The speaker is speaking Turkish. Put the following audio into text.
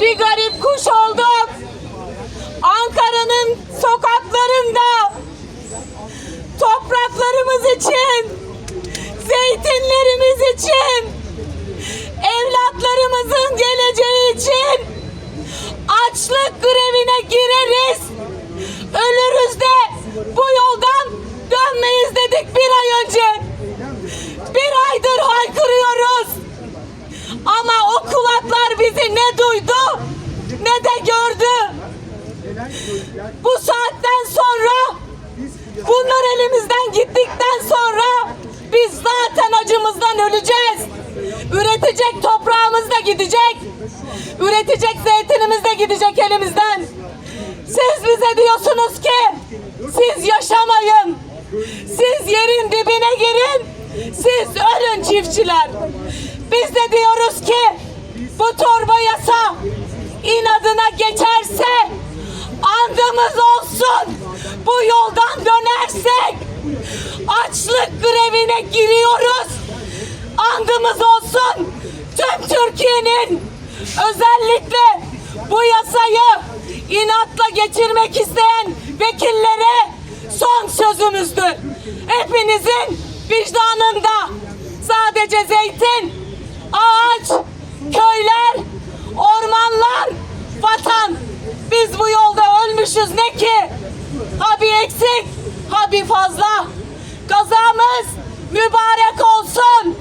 bir garip kuş olduk. Ankara'nın sokaklarında topraklarımız için, zeytinlerimiz için, evlatlarımızın geleceği için açlık grevine gireriz. Ölürüz de bu yoldan dönmeyiz dedik bir ay önce. Bizi ne duydu ne de gördü. Bu saatten sonra bunlar elimizden gittikten sonra biz zaten acımızdan öleceğiz. Üretecek toprağımız da gidecek. Üretecek zeytinimiz de gidecek elimizden. Siz bize diyorsunuz ki siz yaşamayın. Siz yerin dibine girin. Siz ölün çiftçiler. Biz de diyoruz ki bu torba yasa inadına geçerse andımız olsun. Bu yoldan dönersek açlık grevine giriyoruz. Andımız olsun. Tüm Türkiye'nin özellikle bu yasayı inatla geçirmek isteyen vekillere son sözümüzdür. Hepinizin vicdanında sadece zeytin, ağaç, köyler, ormanlar, vatan. Biz bu yolda ölmüşüz ne ki? Ha bir eksik, ha bir fazla. Gazamız mübarek olsun.